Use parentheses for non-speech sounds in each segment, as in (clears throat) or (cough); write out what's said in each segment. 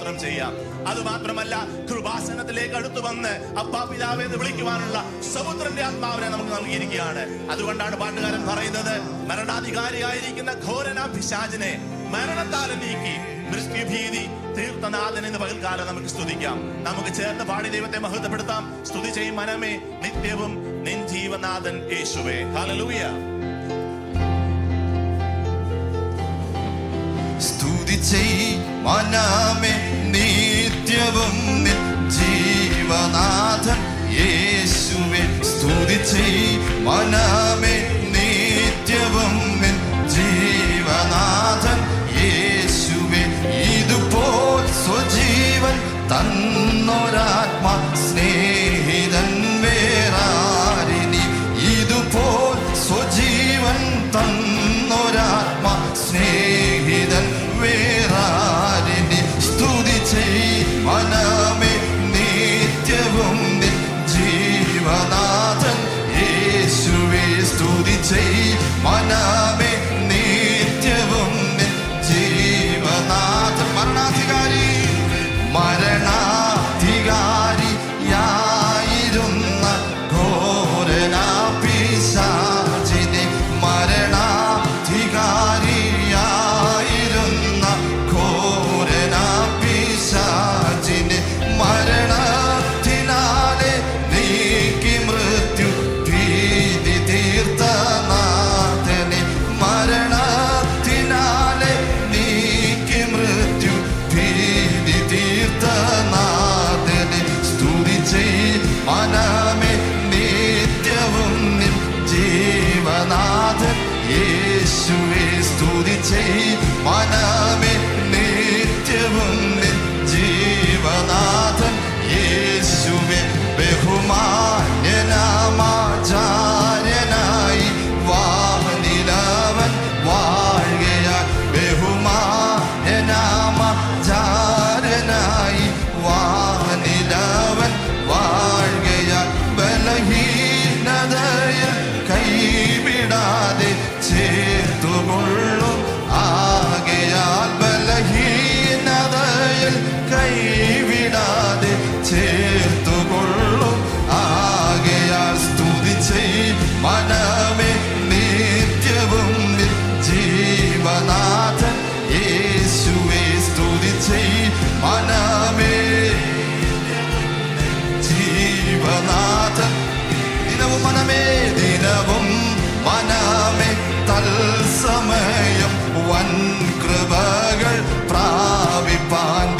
സ്തോത്രം ചെയ്യാം. അത് മാത്രമല്ല കൃപാസനത്തിലേക്ക് അടുത്തു വന്ന് അപ്പാ പിതാവെ എന്ന് വിളിക്കുവാനുള്ള സമുദ്രന്റെ ആത്മാവിനെ നമുക്ക് നൽകിയിരിക്കുകയാണ്. അതുകൊണ്ടാണ് പാട്ടുകാരൻ പറയുന്നത് മരണാധികാരിയായിരിക്കുന്ന ഘോരന പിശാചിനെ മരണത്താൽ നീക്കി മൃത്യുഭീതി തീർത്ഥനാഥൻ എന്ന് പകൽക്കാലം നമുക്ക് സ്തുതിക്കാം. നമുക്ക് ചേർന്ന് പാടി ദൈവത്തെ മഹത്വപ്പെടുത്താം. സ്തുതി ചെയ്യും മനമേ നിത്യവും നിൻ ജീവനാഥൻ യേശുവേ. ഹല്ലേലൂയ. സ്തുതി ചെയ് മനമേ നിത്യവും ജീവനാഥൻ യേശുവേ സ്തുതി ചെയ് മനമേ നിത്യവും ജീവനാഥൻ യേശുവേ ഇതുപോൽ സ്വജീവൻ തന്നൊരാത്മാ യേശുവേ സ്തുതി ചെയ് ജീവനാഥൻ യേശുവേ സ്തുതി ചെയ് മനമേ മനമേ നിത്യവും ജീവനാഥൻ യേശുവേ സ്തുതി ചെയ്. മനമേ ജീവനാഥൻ ദിനവും മനമേ ദിനവും മനമേ. തൽസമയം വൻ കൃപകൾ പ്രാപിപ്പാൻ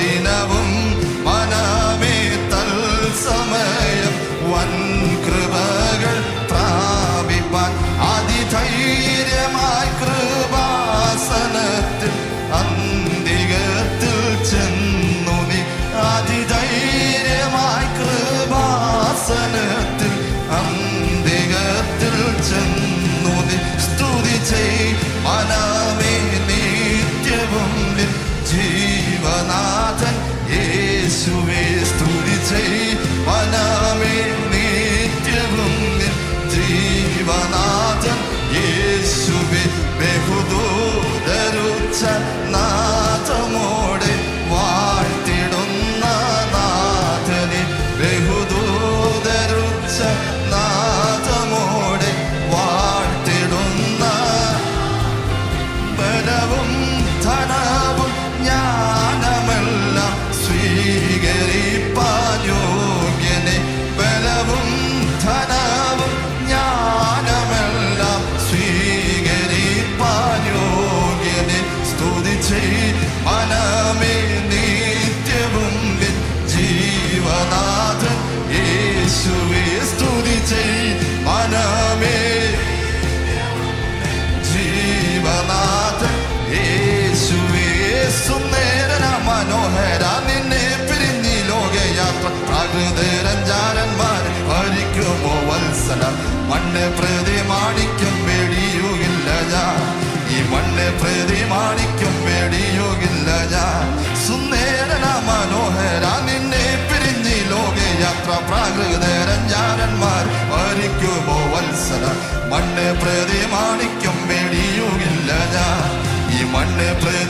ഭരിക്കുമോ വത്സല? മണ്ണ് പ്രതി മാണിക്യം വേടിയുമില്ല ഞാൻ ഈ മണ്ണ് പ്രതി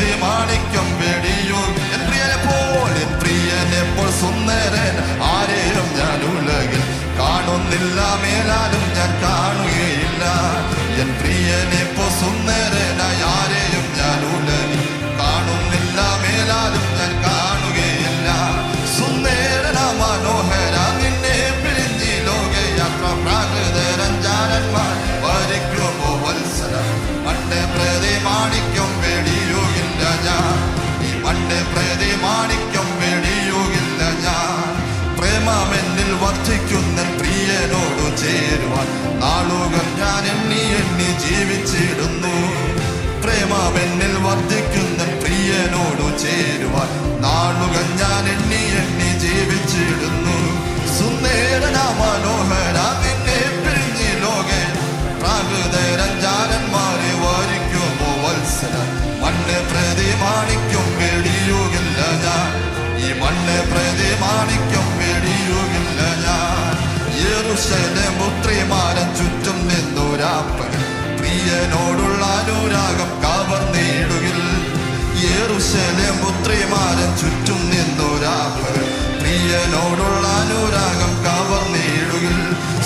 വർദ്ധിക്കുന്ന പ്രിയനോട് ചേരുവാൻ. നാളുകൾ ഞാൻ എണ്ണി എണ്ണി ജീവിച്ചിടുന്നു. സുന്ദരന മനോഹര നിന്നെ പിഴിഞ്ഞി ലോകെ പ്രാകൃതരഞ്ചാരന്മാരെ വരിക്കുമോ വത്സര മണ്ണ് പ്രതി മാണിക്യം വെടിയുകില്ല ഞാൻ. ഈ മണ്ണ് പ്രതി മാണിക്യം വെടിയുകില്ല ഞാൻ. യെരൂശലേം പുത്രിമാരെ ചുറ്റും നിന്നൊരാപ്പകൽ പ്രിയനോടുള്ള അനുരാഗം കവർന്നിടുകിൽ യേറുശലേം പുത്രിമാരെ ചുറ്റും നിന്നൊരാപ്പകൽ പ്രിയനോടുള്ള അനുരാഗം കവർന്നിടുകിൽ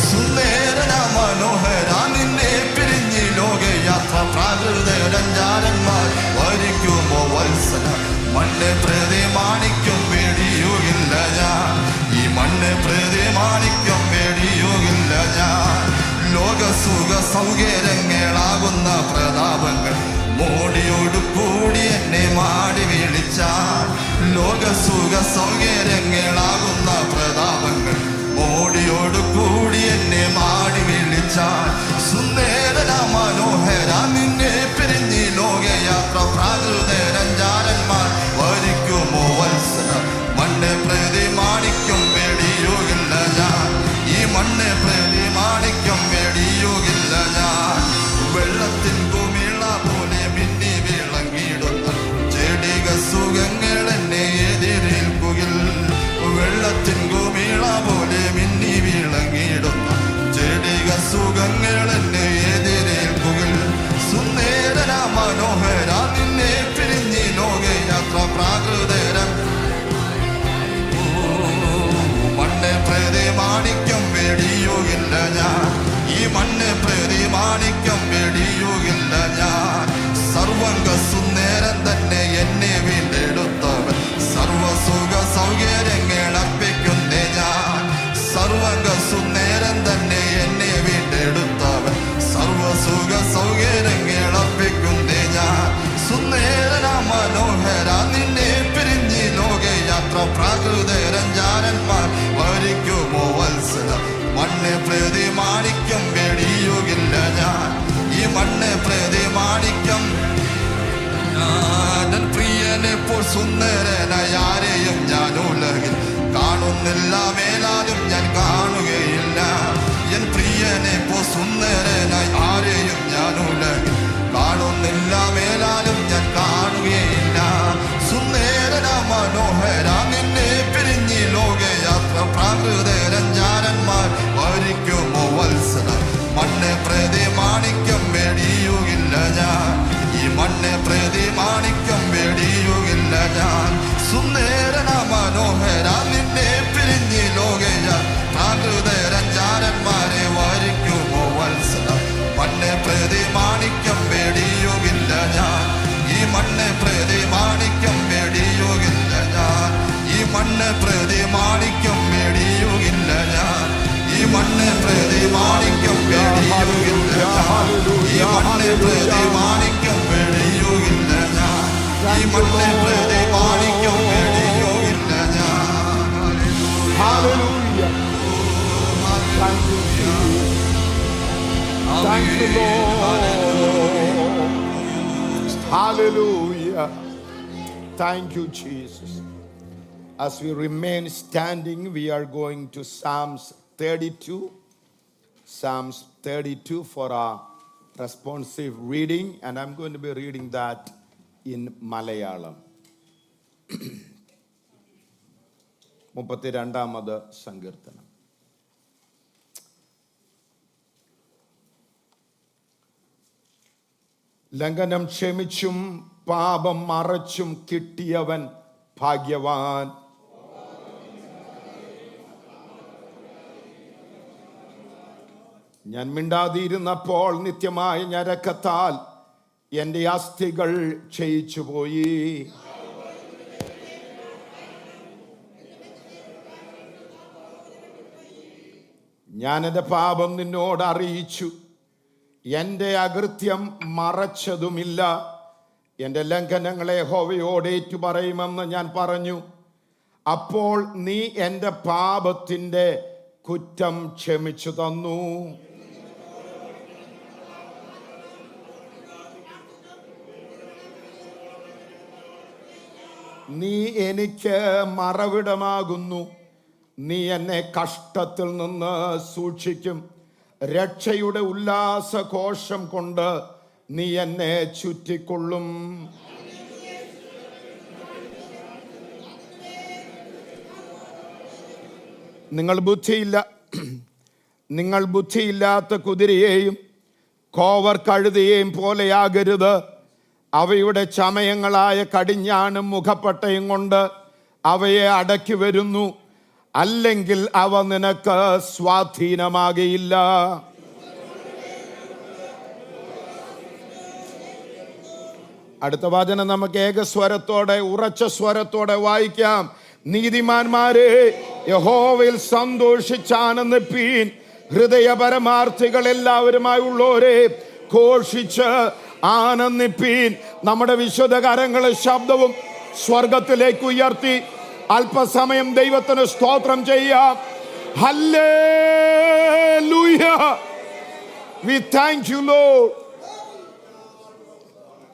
സുന്ദരന മനോഹര നിന്നെ പിരിഞ്ഞ് ലോകയാത്ര പ്രാകൃതരഞ്ജാരന്മാർ വരിക്കുമോ വത്സര മണ്ണ് പ്രതി മാണിക്കും വേടിയുകില്ല ഞാൻ. ഈ മണ്ണ് പ്രതി മാണിക്കും വേടിയുകില്ല ഞാൻ. ലോകസുഖ സൗകര്യങ്ങളാകുന്ന പ്രതാപങ്ങൾ. മോടിയോട് കൂടി എന്നെ മാടി വിളിച്ചാൽ ലോകസുഖ സൗകര്യങ്ങളാകുന്ന പ്രതാപങ്ങൾ. മോടിയോട് കൂടി എന്നെ മാടി വിളിച്ചാൽ പ്രിയനെ പോൽ ആരെയും ഞാൻ ഉലകിൽ കാണുന്നില്ല മേലാലും ഞാൻ കാണുകയില്ല. എൻ പ്രിയനെ പോ സുന്ദരനായി ആരെയും ഞാൻ ഉലകിൽ കാണുന്നില്ല മേലാലും ഞാൻ കാണുകയില്ല. സുന്ദരന മനോഹര നിന്നെ പിരിഞ്ഞി ലോകയാത്ര പ്രാകൃതരഞ്ജാരന്മാർ പ്രതി മാണിക്യം വെടിയുകില്ല ഞാൻ ഈ മണ്ണ് പ്രതി മാണിക്യം വെടിയുകില്ല ഞാൻ ഈ മണ്ണ് പ്രതി മാണിക്യം വെടിയുകില്ല ഈ മണ്ണ് പ്രതി മാണിക്യം വെടിയുകില്ല ഞാൻ ഈ മണ്ണ് പ്രതി മാണിക്യം വെടിയുകില്ല ഞാൻ Thank you, Thank you, Lord. Hallelujah. Thank you, Jesus. As we remain standing, we are going to Psalms 32. Psalms 32 for our responsive reading, and I'm going to be reading that in Malayalam. (clears throat) മുപ്പത്തിരണ്ടാമത് സങ്കീർത്തനം ലംഘനം ക്ഷമിച്ചും പാപം മറച്ചും കിട്ടിയവൻ ഭാഗ്യവാൻ. ഞാൻ മിണ്ടാതിരുന്നപ്പോൾ നിത്യമായ ഞരക്കത്താൽ എന്റെ അസ്ഥികൾ ക്ഷയിച്ചുപോയി. എന്റെ പാപം നിന്നോട് അറിയിച്ചു. എന്റെ അകൃത്യം മറച്ചതുമില്ല. എന്റെ ലംഘനങ്ങളെ ഹോവയോട് ഏറ്റുപറയുമെന്ന് ഞാൻ പറഞ്ഞു. അപ്പോൾ നീ എന്റെ പാപത്തിന്റെ കുറ്റം ക്ഷമിച്ചു തന്നു. നീ എനിക്ക് മറവിടമാകുന്നു. നീ എന്നെ കഷ്ടത്തിൽ നിന്ന് സൂക്ഷിക്കും. രക്ഷയുടെ ഉല്ലാസകോശം കൊണ്ട് നീ എന്നെ ചുറ്റിക്കൊള്ളും. നിങ്ങൾ ബുദ്ധിയില്ല നിങ്ങൾ ബുദ്ധിയില്ലാത്ത കുതിരയെയും കോവർ കഴുതയെയും പോലെയാകരുത്. അവയുടെ ചമയങ്ങളായ കടിഞ്ഞാണും മുഖപ്പട്ടയും കൊണ്ട് അവയെ അടക്കി വരുന്നു. അല്ലെങ്കിൽ അവ നിനക്ക് സ്വാധീനമാകയില്ല. അടുത്ത വചനം നമുക്ക് ഏകസ്വരത്തോടെ ഉറച്ച സ്വരത്തോടെ വായിക്കാം. നീതിമാന്മാരെ യഹോവിൽ സന്തോഷിച്ചാനന്ദിപ്പീൻ ഹൃദയ പരമാർത്ഥികൾ എല്ലാവരുമായി ഉള്ളവരെ ഘോഷിച്ച് ആനന്ദിപ്പീൻ. നമ്മുടെ വിശുദ്ധ കരങ്ങളെ ശബ്ദവും സ്വർഗത്തിലേക്ക് ഉയർത്തി. അല്പസമയം ദൈവത്തിന് സ്തോത്രം ചെയ്യാം. ഹല്ലേ വി താങ്ക് യു Lord.